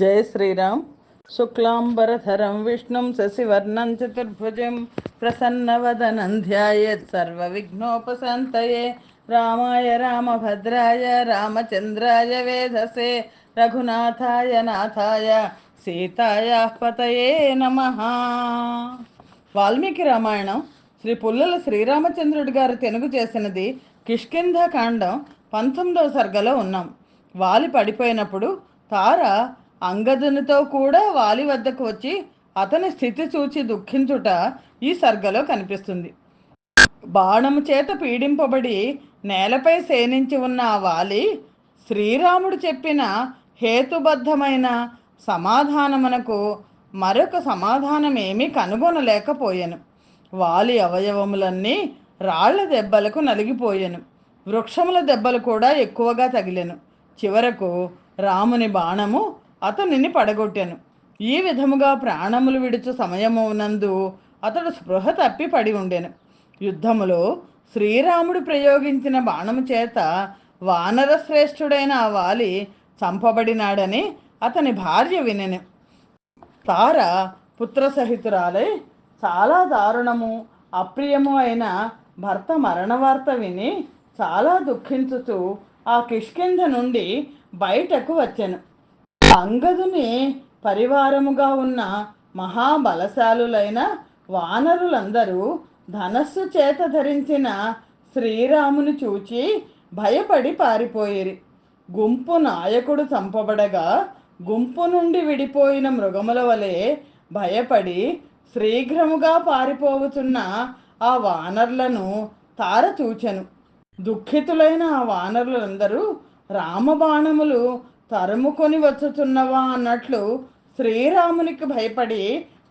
జయ శ్రీరామ్. శుక్లాంబరధరం విష్ణుం శశివర్ణం చతుర్భుజం ప్రసన్నవదనం ధ్యాయేత్ సర్వవిఘ్నోపశాంతయే. రామాయ రామభద్రాయ రామచంద్రాయ వేధసే రఘునాథాయ నాథాయ సీతాయ పతయే నమ. వాల్మీకి రామాయణం శ్రీ పుల్లల శ్రీరామచంద్రుడి గారు తెనుగు చేసినది కిష్కింధ కాండం పంతొమ్మిదవ సర్గలో ఉన్నాం. వాలి పడిపోయినప్పుడు తార అంగదునితో కూడా వాలి వద్దకు వచ్చి అతని స్థితి చూచి దుఃఖించుట ఈ సర్గలో కనిపిస్తుంది. బాణము చేత పీడింపబడి నేలపై సేనించి ఉన్న ఆ వాలి శ్రీరాముడు చెప్పిన హేతుబద్ధమైన సమాధానమునకు మరొక సమాధానమేమీ కనుగొనలేకపోయాను. వాలి అవయవములన్నీ రాళ్ళ దెబ్బలకు నలిగిపోయాను. వృక్షముల దెబ్బలు కూడా ఎక్కువగా తగిలెను. చివరకు రాముని బాణము అతనిని పడగొట్టాను. ఈ విధముగా ప్రాణములు విడుచు సమయమునందు అతడు స్పృహ తప్పి పడి ఉండెను. యుద్ధములో శ్రీరాముడు ప్రయోగించిన బాణము చేత వానర శ్రేష్ఠుడైన ఆ వాలి చంపబడినాడని అతని భార్య వినెను. తార పుత్రసహితురాలై చాలా దారుణము అప్రియము అయిన భర్త మరణ వార్త విని చాలా దుఃఖించుతూ ఆ కిష్కింధ నుండి బయటకు వచ్చాను. అంగదుని పరివారముగా ఉన్న మహాబలశాలులైన వానరులందరూ ధనస్సు చేత ధరించిన శ్రీరాముని చూచి భయపడి పారిపోయిరి. గుంపు నాయకుడు చంపబడగా గుంపు నుండి విడిపోయిన మృగముల వలె భయపడి శీఘ్రముగా పారిపోవుతున్న ఆ వానర్లను తార చూచెను దుఃఖితులైన ఆ వానరులందరూ రామబాణములు తరుముకొని వచ్చుచున్నవా అన్నట్లు శ్రీరామునికి భయపడి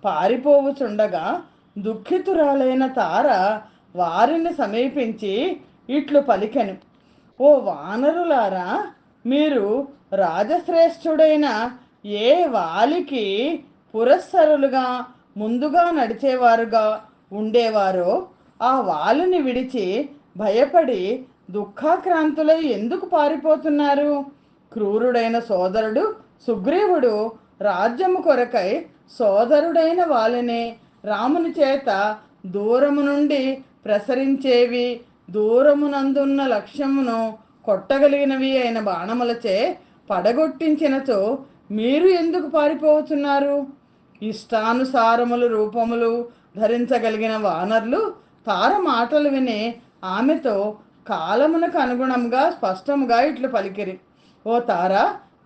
పారిపోవుచుండగా దుఃఖితురాలైన తార వారిని సమీపించి ఇట్లు పలికెను. ఓ వానరులారా మీరు రాజశ్రేష్ఠుడైన ఏ వాలికి పురస్సరులుగా ముందుగా నడిచేవారుగా ఉండేవారో ఆ వాలుని విడిచి భయపడి దుఃఖాక్రాంతులై ఎందుకు పారిపోతున్నారు? క్రూరుడైన సోదరుడు సుగ్రీవుడు రాజ్యము కొరకై సోదరుడైన వాళ్ళని రాముని చేత దూరము నుండి ప్రసరించేవి దూరమునందున్న లక్ష్యమును కొట్టగలిగినవి అయిన బాణములచే పడగొట్టించినచో మీరు ఎందుకు పారిపోతున్నారు ఇష్టానుసారములు రూపములు ధరించగలిగిన వానర్లు తార మాటలు విని ఆమెతో కాలమునకు అనుగుణంగా స్పష్టముగా ఇట్లు పలికిరి. ఓ తార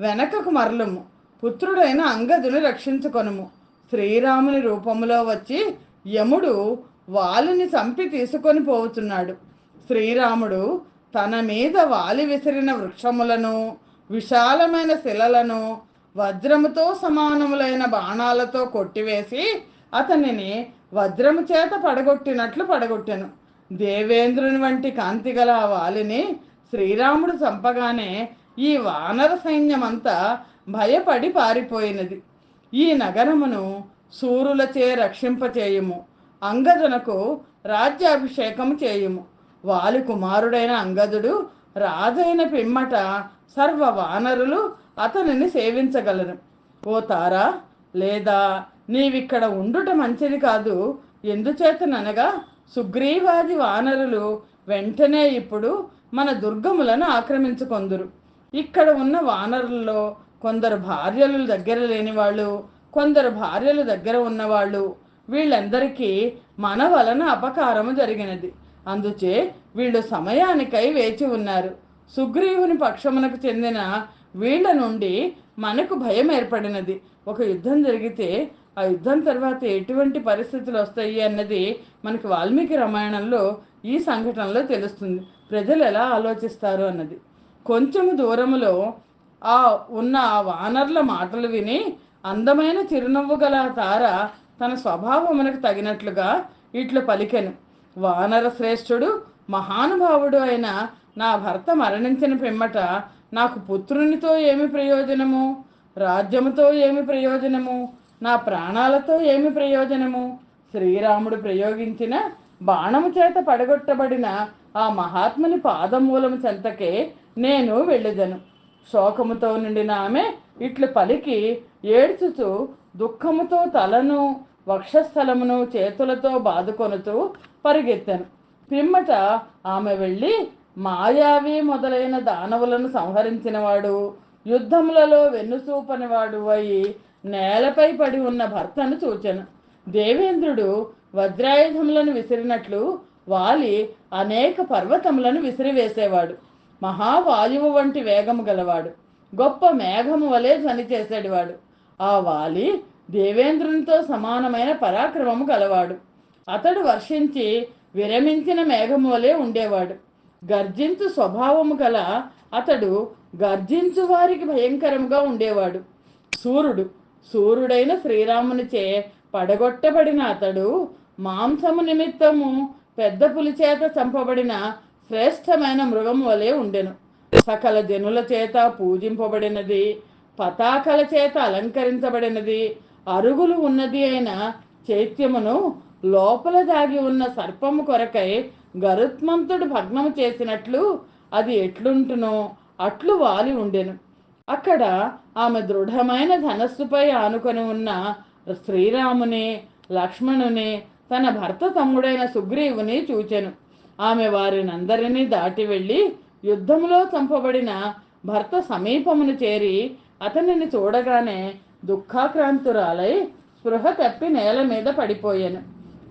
వెనకకు మరలుము. పుత్రుడైన అంగదుని రక్షించుకొనుము. శ్రీరాముని రూపములో వచ్చి యముడు వాలిని చంపి తీసుకొని పోతున్నాడు శ్రీరాముడు తన మీద వాలి విసిరిన వృక్షములను విశాలమైన శిలలను వజ్రముతో సమానములైన బాణాలతో కొట్టివేసి అతనిని వజ్రము చేత పడగొట్టినట్లు పడగొట్టెను. దేవేంద్రుని వంటి కాంతిగల ఆ వాలిని శ్రీరాముడు చంపగానే ఈ వానర సైన్యమంతా భయపడి పారిపోయినది. ఈ నగరమును సూరులచే రక్షింపచేయుము. అంగదునకు రాజ్యాభిషేకము చేయుము. వాలి కుమారుడైన అంగదుడు రాజైన పిమ్మట సర్వ వానరులు అతనిని సేవించగలరు. ఓ తారా లేదా నీవిక్కడ ఉండుట మంచిది కాదు. ఎందుచేతననగా సుగ్రీవాది వానరులు వెంటనే ఇప్పుడు మన దుర్గములను ఆక్రమించుకొందురు. ఇక్కడ ఉన్న వానరులలో కొందరు భార్యలు దగ్గర లేని వాళ్ళు కొందరు భార్యలు దగ్గర ఉన్నవాళ్ళు వీళ్ళందరికీ మన వలన అపకారము జరిగినది. అందుచే వీళ్ళు సమయానికై వేచి ఉన్నారు. సుగ్రీవుని పక్షమునకు చెందిన వీళ్ళ నుండి మనకు భయం ఏర్పడినది. ఒక యుద్ధం జరిగితే ఆ యుద్ధం తర్వాత ఎటువంటి పరిస్థితులు వస్తాయి అన్నది మనకి వాల్మీకి రామాయణంలో ఈ సంఘటనలో తెలుస్తుంది. ప్రజలు ఎలా ఆలోచిస్తారు అన్నది. కొంచెము దూరములో ఆ ఉన్న ఆ వానర్ల మాటలు విని అందమైన చిరునవ్వు గల తార తన స్వభావమునకు తగినట్లుగా ఇట్లు పలికెను. వానర శ్రేష్ఠుడు మహానుభావుడు అయిన నా భర్త మరణించిన పిమ్మట నాకు పుత్రునితో ఏమి ప్రయోజనము? రాజ్యముతో ఏమి ప్రయోజనము? నా ప్రాణాలతో ఏమి ప్రయోజనము? శ్రీరాముడు ప్రయోగించిన బాణము చేత పడగొట్టబడిన ఆ మహాత్ముని పాదమూలము చెంతకే నేను వెళ్ళెదను. శోకముతో నిండిన ఆమె ఇట్లు పలికి ఏడ్చుతూ దుఃఖముతో తలను వక్షస్థలమును చేతులతో బాదుకొనుతూ పరిగెత్తాను. పిమ్మట ఆమె వెళ్ళి మాయావి మొదలైన దానవులను సంహరించినవాడు యుద్ధములలో వెన్నుసూపనివాడు అయి నేలపై పడి ఉన్న భర్తను చూచాను. దేవేంద్రుడు వజ్రాయుధములను విసిరినట్లు వాలి అనేక పర్వతములను విసిరివేసేవాడు. మహావాయువు వంటి వేగము గలవాడు. గొప్ప మేఘము వలె ధ్వని చేసేటివాడు ఆ వాలి దేవేంద్రునితో సమానమైన పరాక్రమము గలవాడు. అతడు వర్షించి విరమించిన మేఘము వలె ఉండేవాడు. గర్జించు స్వభావము గల అతడు గర్జించు వారికి భయంకరముగా ఉండేవాడు. సూర్యుడు సూర్యుడైన శ్రీరామునిచే పడగొట్టబడిన అతడు మాంసము నిమిత్తము పెద్ద పులి చేత చంపబడిన శ్రేష్టమైన మృగం వలె ఉండెను. సకల జనుల చేత పూజింపబడినది పతాకల చేత అలంకరించబడినది అరుగులు ఉన్నది అయిన చైత్యమును లోపల దాగి ఉన్న సర్పము కొరకై గరుత్మంతుడు భగ్నము చేసినట్లు అది ఎట్లుంటునో అట్లు వాలి ఉండెను. అక్కడ ఆమె దృఢమైన ధనస్సుపై ఆనుకొని ఉన్న శ్రీరాముని లక్ష్మణుని తన భర్త తమ్ముడైన సుగ్రీవుని చూచెను. ఆమె వారినందరినీ దాటి వెళ్ళి యుద్ధములో చంపబడిన భర్త సమీపమును చేరి అతనిని చూడగానే దుఃఖాక్రాంతురాలై స్పృహ తప్పి నేల మీద పడిపోయాను.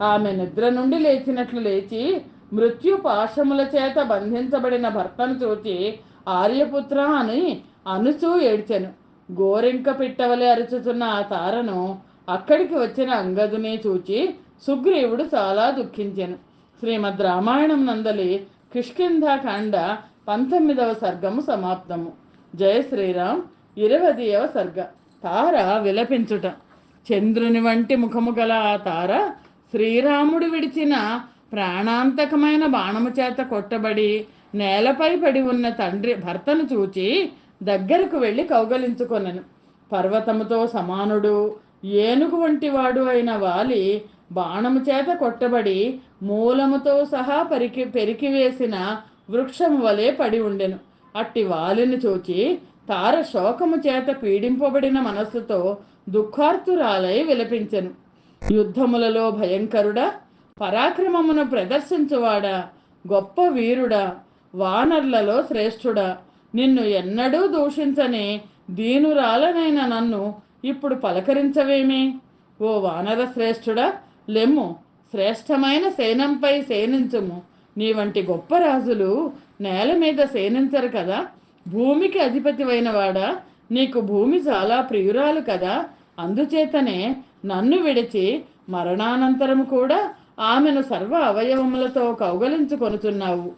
ఆమె నిద్ర నుండి లేచినట్లు లేచి మృత్యు పాశముల చేత బంధించబడిన భర్తను చూచి ఆర్యపుత్ర అని అనుచూ ఏడ్చెను. గోరింక పిట్టవలే అరుచుతున్న ఆ తారను అక్కడికి వచ్చిన అంగదుని చూచి సుగ్రీవుడు చాలా దుఃఖించెను. శ్రీమద్ రామాయణం నందలి కిష్కింధాకాండ పంతొమ్మిదవ సర్గము సమాప్తము. జయ శ్రీరామ్ ఇరవదియవ సర్గ. తార విలపించుట. చంద్రుని వంటి ముఖము గల ఆ తార శ్రీరాముడు విడిచిన ప్రాణాంతకమైన బాణము చేత కొట్టబడి నేలపై పడి ఉన్న తండ్రి భర్తను చూచి దగ్గరకు వెళ్ళి కౌగలించుకొనెను. పర్వతముతో సమానుడు ఏనుగు వంటివాడు అయిన వాలి బాణము చేత కొట్టబడి మూలముతో సహా పెరికి పెరికివేసిన వృక్షము వలె పడి ఉండెను. అట్టి వాలిని చూచి తార శోకము చేత పీడింపబడిన మనస్సుతో దుఃఖార్తురాలై విలపించెను. యుద్ధములలో భయంకరుడా పరాక్రమమును ప్రదర్శించువాడా గొప్ప వీరుడా వానర్లలో శ్రేష్ఠుడా నిన్ను ఎన్నడూ దూషించని దీనురాలనైన నన్ను ఇప్పుడు పలకరించవేమి? ఓ వానర శ్రేష్ఠుడా లెమ్ము. శ్రేష్టమైన సేనంపై సేనించుము. నీ వంటి గొప్ప రాజులు నేల మీద సేనించరు కదా? భూమికి అధిపతివైన వాడా నీకు భూమి చాలా ప్రియురాలు కదా? అందుచేతనే నన్ను విడిచి మరణానంతరం కూడా ఆమెను సర్వ అవయవములతో కౌగలించుకొనుచున్నావు.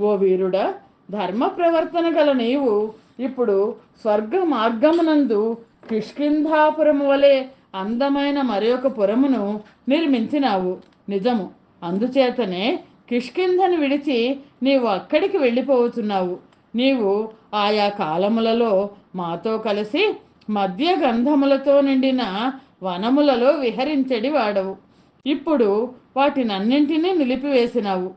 ఓ వీరుడా ధర్మ ప్రవర్తన గల నీవు ఇప్పుడు స్వర్గ మార్గమునందు కిష్కింధాపురము వలె అందమైన మరి ఒక పురమును నిర్మించినావు. నిజము. అందుచేతనే కిష్కింధను విడిచి నీవు అక్కడికి వెళ్ళిపోతున్నావు. నీవు ఆయా కాలములలో మాతో కలిసి మధ్య గంధములతో నిండిన వనములలో విహరించడి వాడవు ఇప్పుడు వాటినన్నింటినీ నిలిపివేసినావు.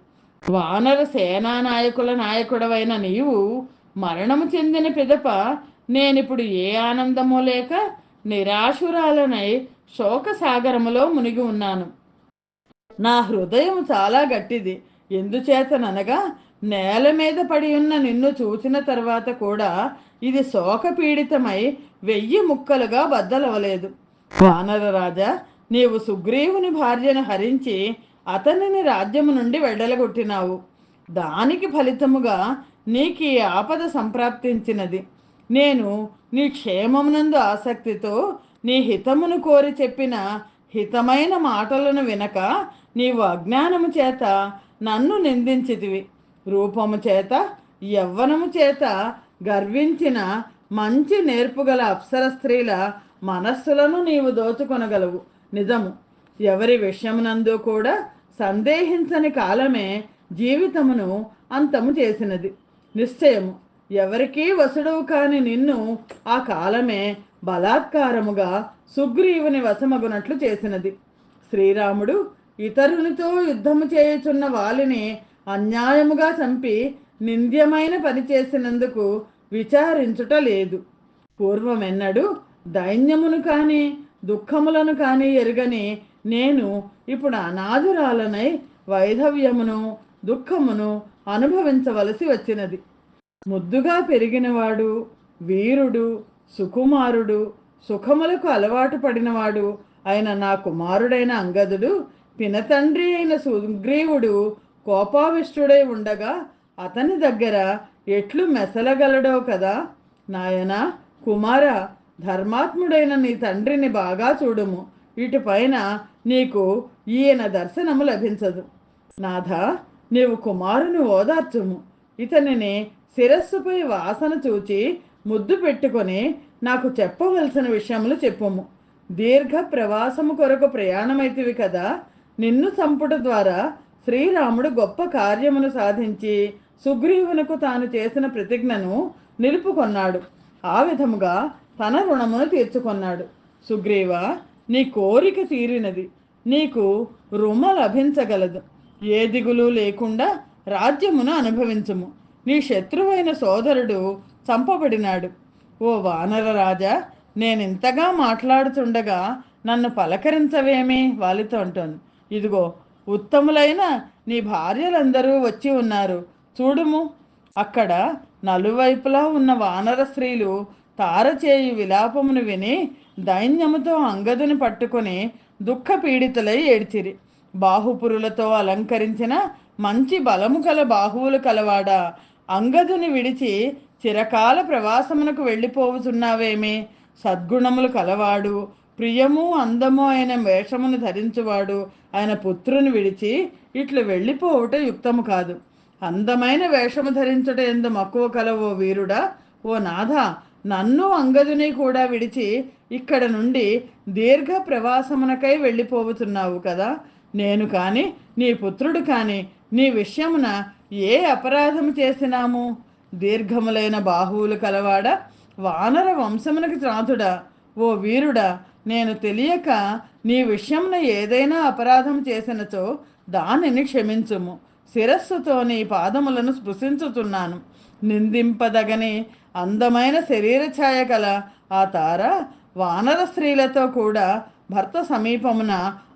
వానర సేనా నాయకుల నాయకుడవైన నీవు మరణము చెందిన పిదప నేనిప్పుడు ఏ ఆనందమో లేక నిరాశురాలనై శోక సాగరములో మునిగి ఉన్నాను. నా హృదయం చాలా గట్టిది. ఎందుచేతననగా నేల మీద పడి ఉన్న నిన్ను చూసిన తర్వాత కూడా ఇది శోకపీడితమై వెయ్యి ముక్కలుగా బద్దలవలేదు. వానర రాజా నీవు సుగ్రీవుని భార్యను హరించి అతనిని రాజ్యము నుండి వెడలగొట్టినావు. దానికి ఫలితముగా నీకు ఈ ఆపద సంప్రాప్తించినది. నేను నీ క్షేమమునందు ఆసక్తితో నీ హితమును కోరి చెప్పిన హితమైన మాటలను వినక నీవు అజ్ఞానము చేత నన్ను నిందించితివి. రూపము చేత యవ్వనము చేత గర్వించిన మంచి నేర్పుగల అప్సర స్త్రీల మనస్సులను నీవు దోచుకొనగలవు. నిజము ఎవరి విషయమునందు కూడా సందేహించని కాలమే జీవితమును అంతము చేసినది. నిశ్చయము ఎవరికీ వసుడవు కాని నిన్ను ఆ కాలమే బలాత్కారముగా సుగ్రీవుని వశమగునట్లు చేసినది. శ్రీరాముడు ఇతరునితో యుద్ధము చేయుచున్న వాలిని అన్యాయముగా చంపి నింద్యమైన పని చేసినందుకు విచారించుట లేదు. పూర్వమెన్నడు దైన్యమును కానీ దుఃఖములను కానీ ఎరుగని నేను ఇప్పుడు అనాథురాలనై వైధవ్యమును దుఃఖమును అనుభవించవలసి వచ్చినది. ముద్దుగా పెరిగినవాడు వీరుడు సుకుమారుడు సుఖములకు అలవాటు పడినవాడు అయిన నా కుమారుడైన అంగదుడు పినతండ్రి అయిన సుగ్రీవుడు కోపావిష్టుడై ఉండగా అతని దగ్గర ఎట్లు మెసలగలడో కదా? నాయన కుమార ధర్మాత్ముడైన నీ తండ్రిని బాగా చూడుము. ఇటుపైన నీకు ఈయన దర్శనము లభించదు. నాథ నీవు కుమారుని ఓదార్చుము. ఇతనిని శిరస్సుపై వాసన చూచి ముద్దు పెట్టుకొని నాకు చెప్పవలసిన విషయములు చెప్పుము. దీర్ఘ ప్రవాసము కొరకు ప్రయాణమైతివి కదా. నిన్ను చంపుట ద్వారా శ్రీరాముడు గొప్ప కార్యమును సాధించి సుగ్రీవునకు తాను చేసిన ప్రతిజ్ఞను నిలుపుకొన్నాడు. ఆ విధముగా తన రుణమును తీర్చుకొన్నాడు. సుగ్రీవ నీ కోరిక తీరినది. నీకు రుమ లభించగలదు. ఏ దిగులు లేకుండా రాజ్యమును అనుభవించుము. నీ శత్రువైన సోదరుడు చంపబడినాడు. ఓ వానర రాజా నేనింతగా మాట్లాడుతుండగా నన్ను పలకరించవేమి? వాలితో అంటోంది. ఇదిగో ఉత్తములైన నీ భార్యలందరూ వచ్చి ఉన్నారు. చూడుము అక్కడ నలువైపులా ఉన్న వానర స్త్రీలు తారచేయి విలాపమును విని దైన్యముతో అంగదుని పట్టుకొని దుఃఖ పీడితులై ఏడ్చిరి. బాహుపురులతో అలంకరించిన మంచి బలము కల బాహువులు కలవాడ? అంగదుని విడిచి చిరకాల ప్రవాసమునకు వెళ్ళిపోవుచున్నావేమే? సద్గుణములు కలవాడు ప్రియము అందము అయిన వేషమును ధరించువాడు ఆయన పుత్రుని విడిచి ఇట్లు వెళ్ళిపోవుట యుక్తము కాదు. అందమైన వేషము ధరించుట ఎందు మక్కువ కలవో వీరుడా? ఓ నాథ నన్ను అంగదుని కూడా విడిచి ఇక్కడ నుండి దీర్ఘ ప్రవాసమునకై వెళ్ళిపోవుతున్నావు కదా? నేను కానీ నీ పుత్రుడు కానీ నీ విషయమున ఏ అపరాధము చేసినాము? దీర్ఘములైన బాహువులు కలవాడ వానర వంశమునకు త్రాతుడా. ఓ వీరుడా నేను తెలియక నీ విషయమున ఏదైనా అపరాధం చేసినచో దానిని క్షమించుము. శిరస్సుతో నీ పాదములను స్పృశించుతున్నాను నిందింపదగని అందమైన శరీర ఛాయ కల ఆ తార వానర స్త్రీలతో కూడా భర్త సమీపమున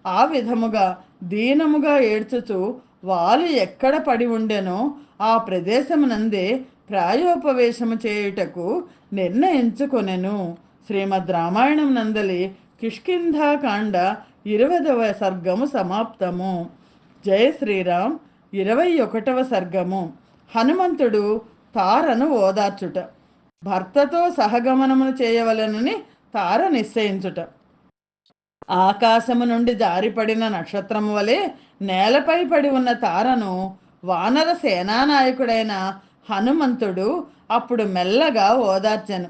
ఆ విధముగా దీనముగా ఏడ్చుచు వాలు ఎక్కడ పడి ఉండెనో ఆ ప్రదేశమునందే ప్రాయోపవేశము చేయుటకు నిర్ణయించుకొనెను. శ్రీమద్ రామాయణం నందలి కిష్కింధాకాండ ఇరవదవ సర్గము సమాప్తము. జయ శ్రీరామ్ ఇరవై ఒకటవ సర్గము. హనుమంతుడు తారను ఓదార్చుట. భర్తతో సహగమనమును చేయవలనని తార నిశ్చయించుట. ఆకాశము నుండి జారిపడిన నక్షత్రము వలె నేలపై పడి ఉన్న తారను వానర సేనానాయకుడైన హనుమంతుడు అప్పుడు మెల్లగా ఓదార్చను.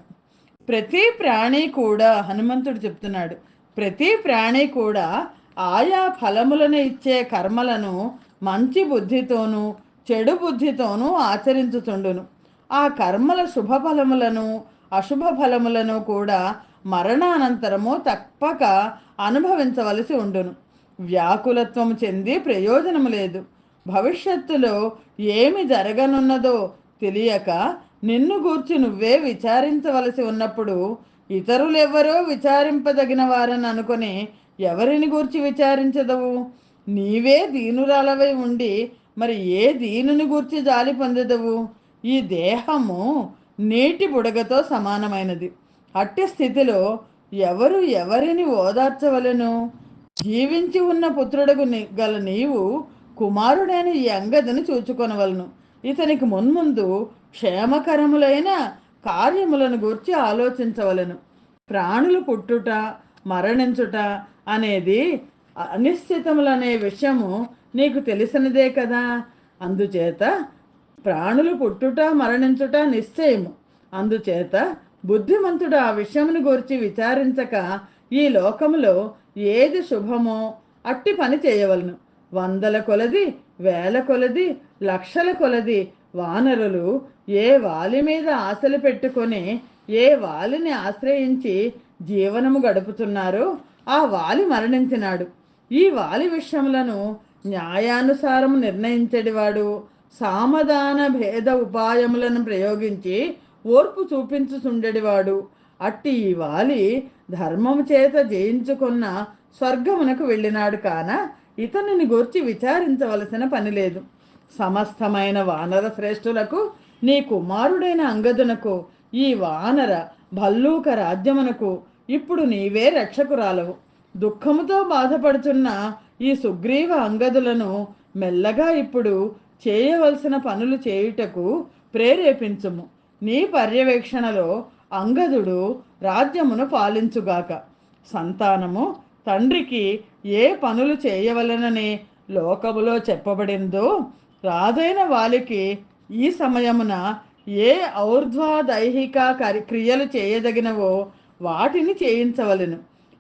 ప్రతి ప్రాణి కూడా హనుమంతుడు చెప్తున్నాడు ప్రతి ప్రాణి కూడా ఆయా ఫలములను ఇచ్చే కర్మలను మంచి బుద్ధితోనూ చెడు బుద్ధితోనూ ఆచరించుతుండును. ఆ కర్మల శుభ ఫలములను అశుభ ఫలములను కూడా మరణానంతరము తప్పక అనుభవించవలసి ఉండును. వ్యాకులత్వము చెంది ప్రయోజనము లేదు. భవిష్యత్తులో ఏమి జరగనున్నదో తెలియక నిన్ను గూర్చి నువ్వే విచారించవలసి ఉన్నప్పుడు ఇతరులెవ్వరో విచారింపదగిన వారని అనుకొని ఎవరిని గూర్చి విచారించదవు? నీవే దీనురాలవై ఉండి మరి ఏ దీనుని గూర్చి జాలి పొందదవు? ఈ దేహము నీటి బుడగతో సమానమైనది. అట్టి స్థితిలో ఎవరు ఎవరిని ఓదార్చవలను? జీవించి ఉన్న పుత్రుడకు గల నీవు కుమారుడైన ఈ అంగదని చూచుకొనవలను. ఇతనికి మున్ముందు క్షేమకరములైన కార్యములను గూర్చి ఆలోచించవలను. ప్రాణులు పుట్టుట మరణించుట అనేది అనిశ్చితములనే విషయము నీకు తెలిసినదే కదా? అందుచేత ప్రాణులు పుట్టుట మరణించుట నిశ్చయము. అందుచేత బుద్ధిమంతుడు ఆ విషయమును గురించి విచారించక ఈ లోకములో ఏది శుభమో అట్టి పని చేయవలను. వందల కొలది వేల కొలది లక్షల కొలది వానరులు ఏ వాలి మీద ఆశలు పెట్టుకొని ఏ వాలిని ఆశ్రయించి జీవనము గడుపుతున్నారో ఆ వాలి మరణించినాడు. ఈ వాలి విషయములను న్యాయానుసారము నిర్ణయించడివాడు. సామధాన భేద ఉపాయములను ప్రయోగించి ఓర్పు చూపించుచుండెడివాడు? అట్టి ఈ వాలి ధర్మము చేత జయించుకున్న స్వర్గమునకు వెళ్ళినాడు కాన? ఇతనిని గూర్చి విచారించవలసిన పని లేదు సమస్తమైన వానర శ్రేష్ఠులకు నీ కుమారుడైన అంగదునకు ఈ వానర భల్లూక రాజ్యమునకు ఇప్పుడు నీవే రక్షకురాలవు. దుఃఖముతో బాధపడుతున్న ఈ సుగ్రీవ అంగదులను మెల్లగా ఇప్పుడు చేయవలసిన పనులు చేయుటకు ప్రేరేపించుము. నీ పర్యవేక్షణలో అంగదుడు రాజ్యమును పాలించుగాక. సంతానము తండ్రికి ఏ పనులు చేయవలనని లోకములో చెప్పబడిందో రాజైన వాలికి ఈ సమయమున ఏ ఔర్ధ్వదైహిక కరి క్రియలు చేయదగినవో వాటిని చేయించవలెను.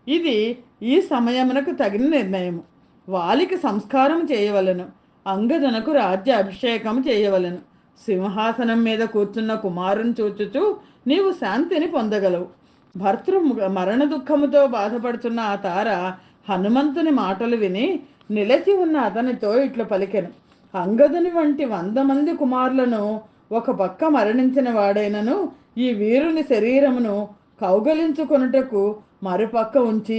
ఇది ఈ సమయమునకు తగిన నిర్ణయము. వాలికి సంస్కారం చేయవలెను. అంగదునకు రాజ్య అభిషేకం చేయవలెను. సింహాసనం మీద కూర్చున్న కుమారుని చూచుచు నీవు శాంతిని పొందగలవు. భర్తృ మరణ దుఃఖముతో బాధపడుతున్న ఆ తార హనుమంతుని మాటలు విని నిలచి ఉన్న అతనితో ఇట్లు పలికెను. అంగదుని వంటి వంద మంది కుమారులను ఒక పక్క మరణించిన వాడైనను ఈ వీరుని శరీరమును కౌగలించుకొనుటకు మరుపక్క ఉంచి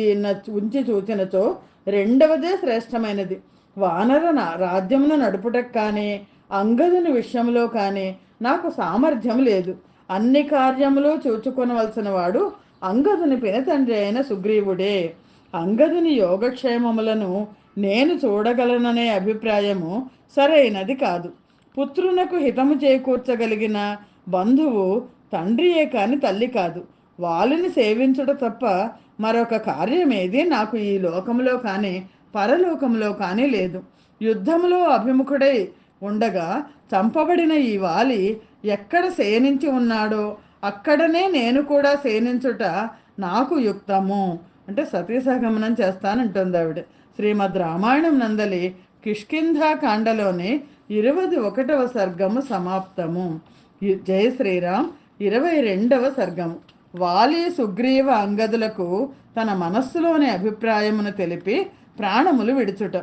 ఉంచి చూచినచో రెండవదే శ్రేష్టమైనది. వానర రాజ్యమును నడుపుటకు కానీ అంగదుని విషయంలో కానీ నాకు సామర్థ్యం లేదు. అన్ని కార్యములు చూచుకొనవలసిన వాడు అంగదుని పినతండ్రి అయిన సుగ్రీవుడే. అంగదుని యోగక్షేమములను నేను చూడగలననే అభిప్రాయము సరైనది కాదు. పుత్రునకు హితము చేకూర్చగలిగిన బంధువు తండ్రియే కాని తల్లి కాదు. వాళ్ళని సేవించుట తప్ప మరొక కార్యమేది నాకు ఈ లోకంలో కానీ పరలోకంలో కానీ లేదు. యుద్ధములో అభిముఖుడై ఉండగా చంపబడిన ఈ వాలి ఎక్కడ శయనించి ఉన్నాడో అక్కడనే నేను కూడా శయనించుట నాకు యుక్తము. అంటే సతీసహగమనం చేస్తానంటుంది ఆవిడ. శ్రీమద్ రామాయణం నందలి కిష్కింధా కాండలోని ఇరవై ఒకటవ సర్గము సమాప్తము. జయ శ్రీరామ్ ఇరవై రెండవ సర్గము. వాలి సుగ్రీవ అంగదులకు తన మనస్సులోని అభిప్రాయమును తెలిపి ప్రాణములు విడుచుట.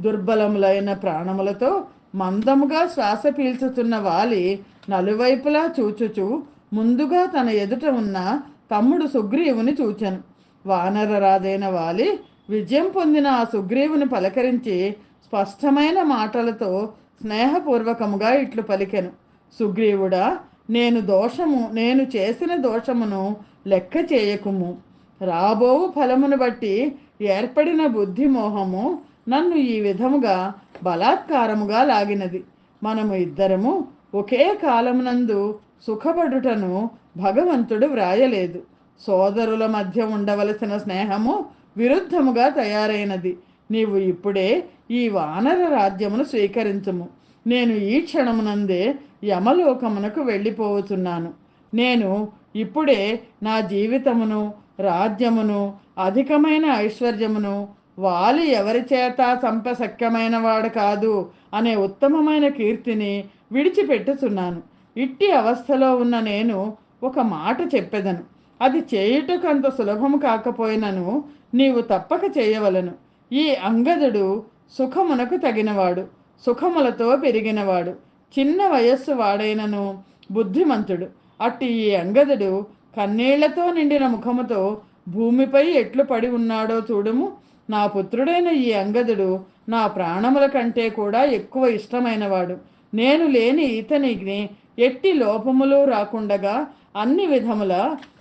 దుర్బలములైన ప్రాణములతో మందముగా శ్వాస పీల్చుతున్న వాలి నలువైపులా చూచుచు ముందుగా తన ఎదుట ఉన్న తమ్ముడు సుగ్రీవుని చూచెను. వానరరాజైన వాలి విజయం పొందిన ఆ సుగ్రీవుని పలకరించి స్పష్టమైన మాటలతో స్నేహపూర్వకముగా ఇట్లు పలికెను. సుగ్రీవుడా నేను దోషము నేను చేసిన దోషమును లెక్క చేయకుము. రాబోవు ఫలమును బట్టి ఏర్పడిన బుద్ధి మోహము నన్ను ఈ విధముగా బలాత్కారముగా లాగినది. మనము ఇద్దరము ఒకే కాలమునందు సుఖపడుటను భగవంతుడు వ్రాయలేదు. సోదరుల మధ్య ఉండవలసిన స్నేహము విరుద్ధముగా తయారైనది. నీవు ఇప్పుడే ఈ వానర రాజ్యమును స్వీకరించము. నేను ఈ క్షణమునందే యమలోకమునకు వెళ్ళిపోవచున్నాను నేను ఇప్పుడే నా జీవితమును రాజ్యమును అధికమైన ఐశ్వర్యమును వాలి ఎవరి చేత సంపశక్యమైన వాడు కాదు అనే ఉత్తమమైన కీర్తిని విడిచిపెట్టుచున్నాను. ఇట్టి అవస్థలో ఉన్న నేను ఒక మాట చెప్పెదను. అది చేయుటకు అంత సులభము కాకపోయినను నీవు తప్పక చేయవలను. ఈ అంగదుడు సుఖమునకు తగినవాడు సుఖములతో పెరిగినవాడు చిన్న వయస్సు వాడైనను బుద్ధిమంతుడు. అట్టి ఈ అంగదుడు కన్నీళ్ళతో నిండిన ముఖముతో భూమిపై ఎట్లు పడి ఉన్నాడో చూడుము. నా పుత్రుడైన ఈ అంగదుడు నా ప్రాణముల కంటే కూడా ఎక్కువ ఇష్టమైనవాడు. నేను లేని ఇతనిని ఎట్టి లోపములు రాకుండగా అన్ని విధముల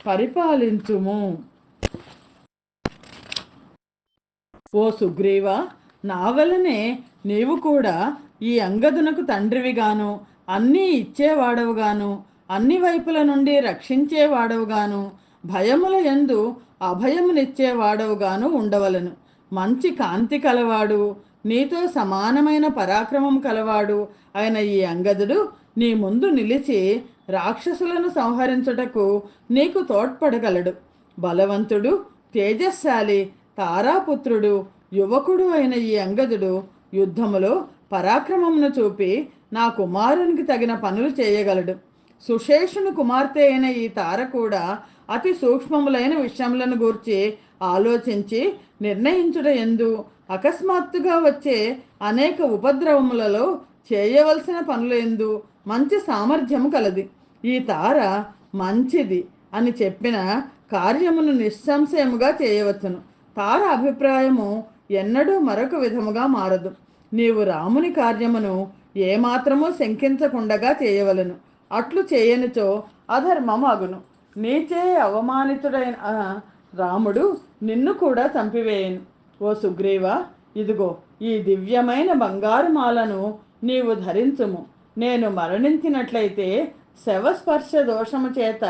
పరిపాలించుము. ఓ సుగ్రీవ నా వలనే నీవు కూడా ఈ అంగదునకు తండ్రివిగాను అన్నీ ఇచ్చేవాడవుగాను అన్ని వైపుల నుండి రక్షించేవాడవుగాను భయముల ఎందు అభయమునిచ్చేవాడవుగాను ఉండవలను. మంచి కాంతి కలవాడు నీతో సమానమైన పరాక్రమం కలవాడు అయిన ఈ అంగదుడు నీ ముందు నిలిచి రాక్షసులను సంహరించుటకు నీకు తోడ్పడగలడు. బలవంతుడు తేజస్శాలి తారాపుత్రుడు యువకుడు అయిన ఈ అంగదుడు యుద్ధములో పరాక్రమమును చూపి నా కుమారునికి తగిన పనులు చేయగలడు. సుశేషుని కుమార్తె అయిన ఈ తార కూడా అతి సూక్ష్మములైన విషయములను గూర్చి ఆలోచించి నిర్ణయించుట ఎందు అకస్మాత్తుగా వచ్చే అనేక ఉపద్రవములలో చేయవలసిన పనులు ఎందు మంచి సామర్థ్యము కలది. ఈ తార మంచిది అని చెప్పిన కార్యమును నిస్సంశయముగా చేయవచ్చును. తార అభిప్రాయము ఎన్నడూ మరొక విధముగా మారదు. నీవు రాముని కార్యమును ఏమాత్రమూ శంకించకుండగా చేయవలను. అట్లు చేయనుచో అధర్మం అగును నీచే అవమానితుడైన రాముడు నిన్ను కూడా చంపివేయను. ఓ సుగ్రీవ ఇదిగో ఈ దివ్యమైన బంగారు మాలను నీవు ధరించుము. నేను మరణించినట్లయితే శవస్పర్శ దోషము చేత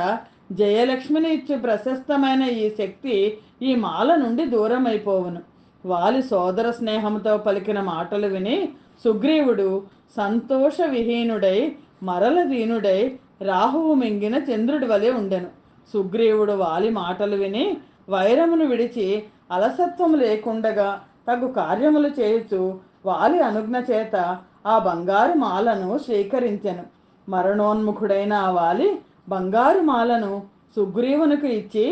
జయలక్ష్మిని ఇచ్చు ప్రశస్తమైన ఈ శక్తి ఈ మాల నుండి దూరమైపోవును. వాలి సోదర స్నేహంతో పలికిన మాటలు విని సుగ్రీవుడు సంతోష విహీనుడై మరల దీనుడై రాహువు మింగిన చంద్రుడి వలె ఉండెను. సుగ్రీవుడు వాలి మాటలు విని వైరమును విడిచి అలసత్వము లేకుండగా తగు కార్యములు చేయుచు వాలి అనుజ్ఞ చేత ఆ బంగారు మాలను స్వీకరించెను. మరణోన్ముఖుడైన ఆ వాలి బంగారు మాలను సుగ్రీవునికి ఇచ్చి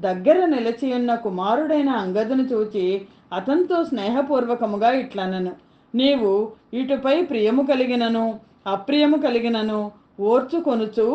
దగ్గర నిలిచియున్న కుమారుడైన అంగదును చూచి అతనితో స్నేహపూర్వకముగా ఇట్లనను. నీవు ఇటుపై ప్రియము కలిగినను అప్రియము కలిగినను ఓర్చుకొనుచు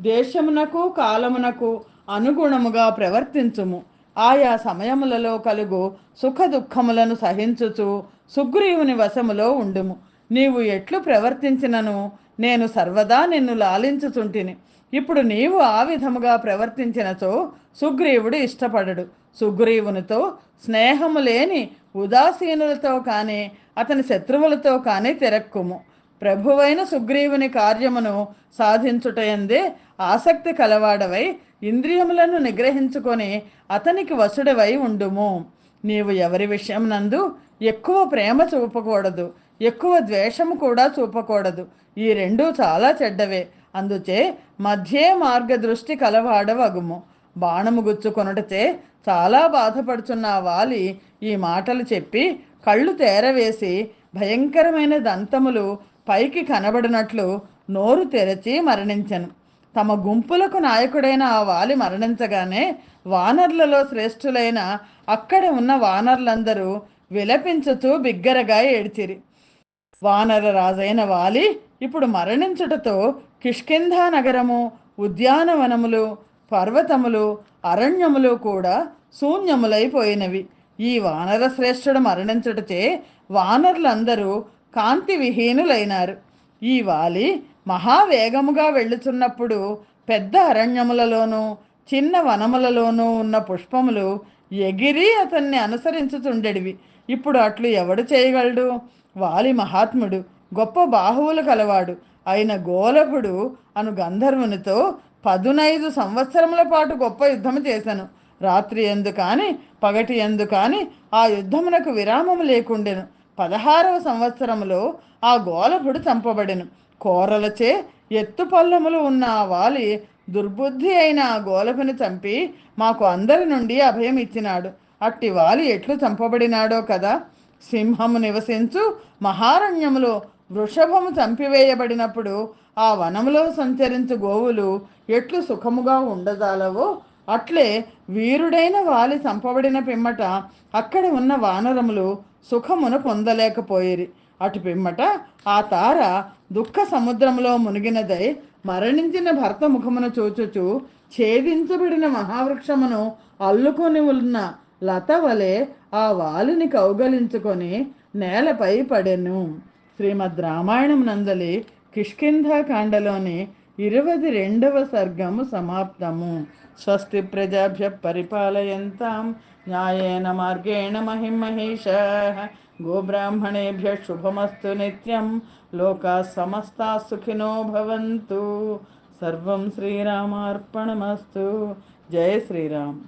దేశమునకు కాలమునకు అనుగుణముగా ప్రవర్తించుము. ఆయా సమయములలో కలుగు సుఖ దుఃఖములను సహించుచు సుగ్రీవుని వశములో ఉండుము. నీవు ఎట్లు ప్రవర్తించినను నేను సర్వదా నిన్ను లాలించుచుంటిని. ఇప్పుడు నీవు ఆ విధముగా ప్రవర్తించినచో సుగ్రీవుడు ఇష్టపడడు. సుగ్రీవునితో స్నేహము లేని ఉదాసీనులతో కానీ అతని శత్రువులతో కానీ తిరక్కుము. ప్రభువైన సుగ్రీవుని కార్యమును సాధించుటయందే ఆసక్తి కలవాడవై ఇంద్రియములను నిగ్రహించుకొని అతనికి వసుడవై ఉండుము. నీవు ఎవరి విషయం నందు ఎక్కువ ప్రేమ చూపకూడదు ఎక్కువ ద్వేషము కూడా చూపకూడదు. ఈ రెండూ చాలా చెడ్డవే. అందుచే మధ్యే మార్గదృష్టి కలవాడవగుము. బాణము గుచ్చుకొనుటచే చాలా బాధపడుచున్న వాలి ఈ మాటలు చెప్పి కళ్ళు తేరవేసి భయంకరమైన దంతములు పైకి కనబడినట్లు నోరు తెరచి మరణించను. తమ గుంపులకు నాయకుడైన ఆ వాలి మరణించగానే వానర్లలో శ్రేష్ఠులైన అక్కడ ఉన్న వానర్లందరూ విలపించుతూ బిగ్గరగా ఏడ్చిరి. వానర రాజైన వాలి ఇప్పుడు మరణించుటతో కిష్కింధా నగరము ఉద్యానవనములు పర్వతములు అరణ్యములు కూడా శూన్యములైపోయినవి ఈ వానర శ్రేష్ఠుడు మరణించుటచే వానరులందరూ కాంతి విహీనులైనారు ఈ వాలి మహావేగముగా వెళ్ళుచున్నప్పుడు పెద్ద అరణ్యములలోనూ చిన్న వనములలోనూ ఉన్న పుష్పములు ఎగిరి అతన్ని అనుసరించుచుండెడివి. ఇప్పుడు అట్లు ఎవడు చేయగలడు? వాలి మహాత్ముడు గొప్ప బాహువులు కలవాడు. అయిన గోలకుడు అను గంధర్వునితో పదునైదు సంవత్సరముల పాటు గొప్ప యుద్ధము చేశాను రాత్రి ఎందు కానీ పగటి ఎందు కానీ ఆ యుద్ధమునకు విరామము లేకుండెను. పదహారవ సంవత్సరములో ఆ గోలభుడు చంపబడెను. కోరలచే ఎత్తు పల్లములు ఉన్న ఆ వాలి దుర్బుద్ధి అయిన ఆ గోలభుని చంపి మాకు అందరి నుండి అభయం ఇచ్చినాడు. అట్టి వాలి ఎట్లు చంపబడినాడో కదా? సింహము నివసించు మహారణ్యములో వృషభము చంపివేయబడినప్పుడు ఆ వనములో సంచరించు గోవులు ఎట్లు సుఖముగా ఉండజాలవో? అట్లే వీరుడైన వాలి చంపబడిన పిమ్మట అక్కడ ఉన్న వానరములు సుఖమును పొందలేకపోయిరి అటు పిమ్మట ఆ తార దుఃఖ సముద్రంలో మునిగినదై మరణించిన భర్త ముఖమును చూచుచు ఛేదించబడిన మహావృక్షమును అల్లుకొని ఉన్న లత వలె ఆ వాలిని కౌగలించుకొని నేలపై పడెను. శ్రీమద్ రామాయణం నందలి కిష్కింధాకాండలోని ఇరవై రెండవ సర్గము సమాప్తము. స్వస్తి ప్రజాభ్య పరిపాలయంతాం. न्यायेन मार्गेण महिमहेशः गोब्राह्मणेभ्यः शुभमस्तु नित्यं। लोकाः समस्ताः सुखिनो भवन्तु। सर्वं श्रीरामार्पणमस्तु। जय श्रीराम।